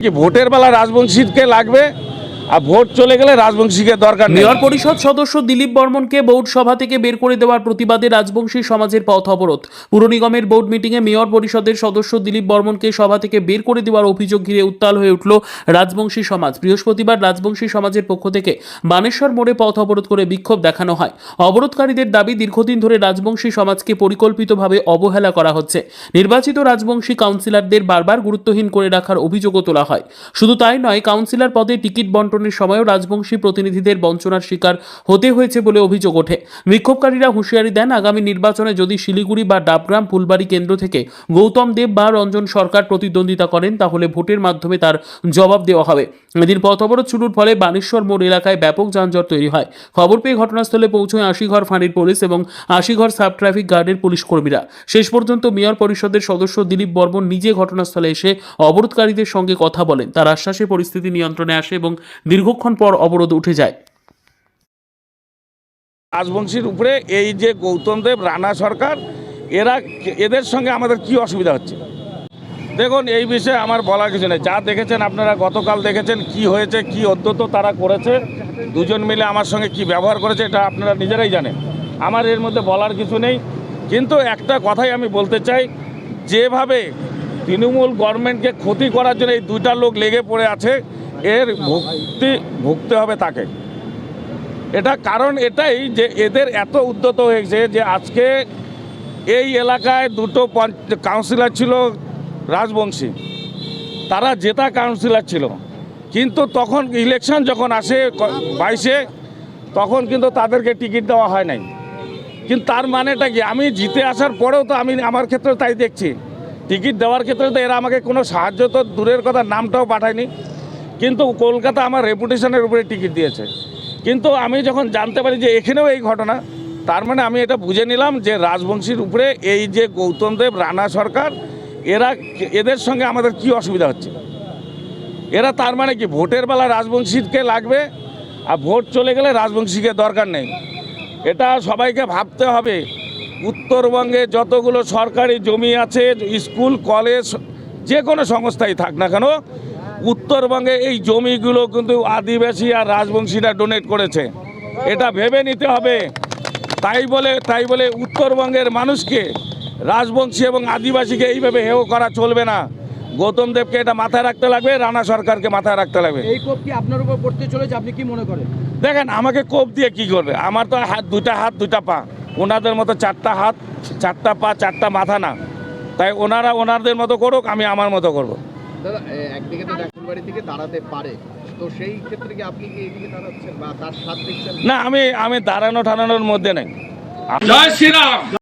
কি ভোটের বেলা রাজবংশীকে লাগবে আর ভোট চলে গেলে রাজবংশীকে দরকার নেই। মেয়র পরিষদ সদস্য দিলীপ বর্মনকে বোর্ড সভা থেকে বের করে দেওয়ার প্রতিবাদে রাজবংশী সমাজের পথ অবরোধ। পুর নিগমের বোর্ড মিটিংয়ে মেয়র পরিষদের সদস্য দিলীপ বর্মনকে সভা থেকে বের করে দেওয়ার অভিযোগ ঘিরে উত্তাল হয়ে উঠল রাজবংশী সমাজ। বৃহস্পতিবার রাজবংশী সমাজের পক্ষ থেকে বানেশ্বর মোড়ে পথ অবরোধ করে বিক্ষোভ দেখানো হয়। অবরোধকারীদের দাবি, দীর্ঘদিন ধরে রাজবংশী সমাজকে পরিকল্পিতভাবে অবহেলা করা হচ্ছে। নির্বাচিত রাজবংশী কাউন্সিলরদের বারবার গুরুত্বহীন করে রাখার অভিযোগও তোলা হয়। শুধু তাই নয়, কাউন্সিলর পদে টিকিট বন্টনের সময়ও রাজবংশী প্রতিনিধিদের বঞ্চনার শিকার হতে হয়েছে বলে অভিযোগ ওঠে। বিক্ষোভকারীরা হুঁশিয়ারি দেন, আগামী নির্বাচনে যদি শিলিগুড়ি বা ডাবগ্রাম ফুলবাড়ি কেন্দ্র থেকে গৌতম দেব বা রঞ্জন সরকার প্রতিদ্বন্দ্বিতা করেন, তাহলে ভোটের মাধ্যমে তার জবাব দেওয়া হবে। এদিন পথ অবরোধ শুরুর ফলে বানেশ্বর মোড় এলাকায় ব্যাপক যানজট তৈরি হয়। খবর পেয়ে ঘটনাস্থলে পৌঁছয় আশিঘর ফাঁড়ির পুলিশ এবং আশিঘর সাব ট্রাফিক গার্ডের পুলিশ কর্মীরা। শেষ পর্যন্ত মেয়র পরিষদের সদস্য দিলীপ বর্মন নিজে ঘটনাস্থলে এসে অবরোধকারীদের সঙ্গে কথা বলেন। তার আশ্বাসে পরিস্থিতি নিয়ন্ত্রণে আসে এবং দীর্ঘক্ষণ পর অবরোধ উঠে যায়। রাজবংশীর উপরে এই যে গৌতম দেব, রানা সরকার, এরা এদের সঙ্গে আমাদের কি অসুবিধা হচ্ছে? দেখুন, এই বিষয়ে আমার বলার কিছু নেই। যা দেখেছেন আপনারা, গতকাল দেখেছেন কি হয়েছে, কি অদ্যত তারা করেছে, দুজন মিলে আমার সঙ্গে কি ব্যবহার করেছে, এটা আপনারা নিজেরাই জানেন। আমার এর মধ্যে বলার কিছু নেই। কিন্তু একটা কথাই আমি বলতে চাই, যেভাবে তৃণমূল গভর্নমেন্টকে ক্ষতি করার জন্য এই দুইটা লোক লেগে পড়ে আছে এর ভুক্তি ভুগতে হবে তাকে। এটা কারণ এটাই যে এদের এত উদ্যত হয়েছে যে আজকে এই এলাকায় দুটো কাউন্সিলর ছিল রাজবংশী। তারা জেতা কাউন্সিলর ছিল। কিন্তু তখন ইলেকশন যখন আসে বাইশে, তখন কিন্তু তাদেরকে টিকিট দেওয়া হয় নাই। কিন্তু তার মানেটা কি? আমি জিতে আসার পরেও তো আমি আমার ক্ষেত্রে তাই দেখছি। টিকিট দেওয়ার ক্ষেত্রে তো এরা আমাকে কোনো সাহায্য তো দূরের কথা নামটাও পাঠায়নি। কিন্তু কলকাতা আমার রেপুটেশনের উপরে টিকিট দিয়েছে। কিন্তু আমি যখন জানতে পারি যে এখানেও এই ঘটনা, তার মানে আমি এটা বুঝে নিলাম যে রাজবংশীর উপরে এই যে গৌতম দেব, রানা সরকার, এরা এদের সঙ্গে আমাদের কি অসুবিধা হচ্ছে? এরা তার মানে কি, ভোটের বেলা রাজবংশীকে লাগবে, আর ভোট চলে গেলে রাজবংশীকে দরকার নেই। এটা সবাইকে ভাবতে হবে। উত্তরবঙ্গে যতগুলো সরকারি জমি আছে, স্কুল, কলেজ, যে কোনো সংস্থাই থাক না কেন উত্তরবঙ্গে এই জমিগুলো কিন্তু আদিবাসী আর রাজবংশীরা ডোনেট করেছে। এটা ভেবে নিতে হবে। তাই বলে তাই বলে উত্তরবঙ্গের মানুষকে রাজবংশী এবং আদিবাসীকে এইভাবে হেয় করা চলবে না। গৌতম দেবকে এটা মাথায় রাখতে লাগবে রানা সরকারকে মাথায় রাখতে লাগবে। এই কোপ কি আপনার উপর পড়তে চলেছে? আপনি কি মনে করেন? দেখেন আমাকে কোপ দিয়ে কি করবে? আমার তো হাত দুইটা হাত দুইটা পা। ওনাদের মতো চারটা হাত চারটা পা চারটা মাথা না। তাই ওনারা ওনাদের মতো করুক আমি আমার মতো করব। দাদা একদিকে তো ডাকুলবাড়ি থেকে দাঁড়াতে পারে। তো সেই ক্ষেত্রে কি আপনি কি এইদিকে দাঁড়াচ্ছেন বা তার সাথ দিচ্ছেন না আমি আমি দাঁড়ানো ঠাড়ানোর মধ্যে নেই। জয় শ্রীরাম!